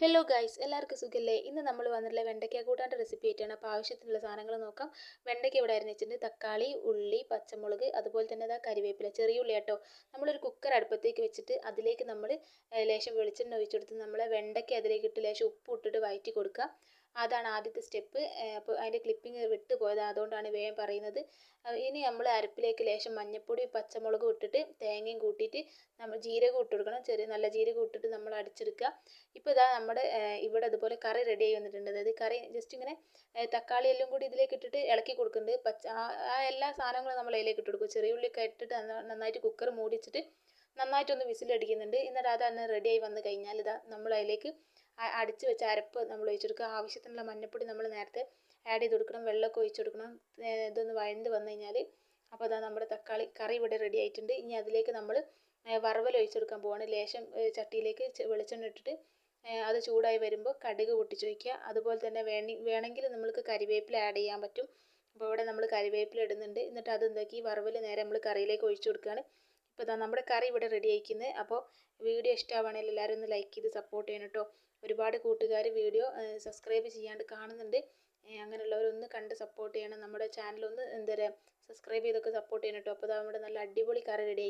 Hello guys എല്ലാവർക്കും സുഖല്ലേ? ഇന്ന് നമ്മൾ വന്നിട്ടുള്ള വെണ്ടയ്ക്ക കൂട്ടാന്റെ റെസിപ്പി ആയിട്ടാണ്. അപ്പോൾ ആവശ്യത്തിനുള്ള സാധനങ്ങൾ നോക്കാം. വെണ്ടയ്ക്ക ഇവിടെ അരിഞ്ഞിട്ടുണ്ട് തക്കാളി ഉള്ളി പച്ചമുളക് അതുപോലെ തന്നെ ഇതാ കരിവേപ്പില ചെറിയ ഉള്ളി കേട്ടോ. നമ്മളൊരു കുക്കർ അടുപ്പത്തേക്ക് വെച്ചിട്ട് അതിലേക്ക് നമ്മൾ ലേശം വെളിച്ചെണ്ണ ഒഴിച്ചെടുത്ത് നമ്മൾ വെണ്ടയ്ക്ക അതിലേക്ക് ഇട്ട് ലേശം ഉപ്പ് ഇട്ടിട്ട് വഴറ്റി കൊടുക്കുക. അതാണ് ആദ്യത്തെ സ്റ്റെപ്പ് അപ്പോൾ അതിന്റെ ക്ലിപ്പിംഗ് വിട്ട് പോയത്. അതുകൊണ്ടാണ് വേഗം പറയുന്നത്. ഇനി നമ്മൾ അരപ്പിലേക്ക് ലേശം മഞ്ഞൾപ്പൊടി പച്ചമുളകും ഇട്ടിട്ട് തേങ്ങയും കൂട്ടിയിട്ട് നമ്മൾ ജീരകം ഇട്ട് കൊടുക്കണം. ചെറിയ നല്ല ജീരകം ഇട്ടിട്ട് നമ്മൾ അടിച്ചെടുക്കുക. ഇപ്പോൾ ഇതാ നമ്മുടെ ഇവിടെ അതുപോലെ കറി റെഡി ആയി വന്നിട്ടുണ്ട്. അതായത് കറി ജസ്റ്റ് ഇങ്ങനെ തക്കാളി എല്ലാം കൂടി ഇതിലേക്ക് ഇട്ടിട്ട് ഇളക്കി കൊടുക്കുന്നുണ്ട്. പച്ച ആ എല്ലാ സാധനങ്ങളും നമ്മൾ അതിലേക്ക് ഇട്ട് കൊടുക്കും. ചെറിയ ഉള്ളിയൊക്കെ ഇട്ടിട്ട് നന്നായിട്ട് കുക്കർ മൂടിച്ചിട്ട് നന്നായിട്ടൊന്ന് വിസിലടിക്കുന്നുണ്ട്. എന്നിട്ട് അത് റെഡി ആയി വന്നു കഴിഞ്ഞാൽ ഇതാ നമ്മൾ അതിലേക്ക് അടിച്ച് വെച്ച അരപ്പ് നമ്മൾ ഒഴിച്ചെടുക്കുക. ആവശ്യത്തിനുള്ള മഞ്ഞൾപ്പൊടി നമ്മൾ നേരത്തെ ആഡ് ചെയ്ത് കൊടുക്കണം. വെള്ളമൊക്കെ ഒഴിച്ച് കൊടുക്കണം. ഇതൊന്ന് വഴണ്ട് വന്നു കഴിഞ്ഞാൽ അപ്പോൾ അതാ നമ്മുടെ തക്കാളി കറി ഇവിടെ റെഡി ആയിട്ടുണ്ട്. ഇനി അതിലേക്ക് നമ്മൾ വറവൽ ഒഴിച്ചെടുക്കാൻ പോവാണ്. ലേശം ചട്ടിയിലേക്ക് വെളിച്ചെണ്ണ ഇട്ടിട്ട് അത് ചൂടായി വരുമ്പോൾ കടുക് പൊട്ടിച്ച് വയ്ക്കുക അതുപോലെ തന്നെ വേണി വേണമെങ്കിൽ നമ്മൾക്ക് കരിവേപ്പില ആഡ് ചെയ്യാൻ പറ്റും. അപ്പോൾ ഇവിടെ നമ്മൾ കരിവേപ്പില ഇടുന്നുണ്ട്. എന്നിട്ട് അത് എന്താക്കി? വറവൽ നേരെ നമ്മൾ കറിയിലേക്ക് ഒഴിച്ചു കൊടുക്കുകയാണ്. ഇപ്പോൾ ഇതാ നമ്മുടെ കറി ഇവിടെ റെഡി ആയിക്കുന്നത് അപ്പോൾ വീഡിയോ ഇഷ്ടമാവുകയാണെങ്കിൽ എല്ലാവരും ഒന്ന് ലൈക്ക് ചെയ്ത് സപ്പോർട്ട് ചെയ്യണം കേട്ടോ ഒരുപാട് കൂട്ടുകാർ വീഡിയോ സബ്സ്ക്രൈബ് ചെയ്യാണ്ട് കാണുന്നുണ്ട്. അങ്ങനെയുള്ളവരൊന്ന് കണ്ട് സപ്പോർട്ട് ചെയ്യണം. നമ്മുടെ ചാനൽ ഒന്ന് എന്താ പറയുക സബ്സ്ക്രൈബ് ചെയ്തൊക്കെ സപ്പോർട്ട് ചെയ്യണം കേട്ടോ അപ്പോൾ നമ്മുടെ നല്ല അടിപൊളി കറി റെഡി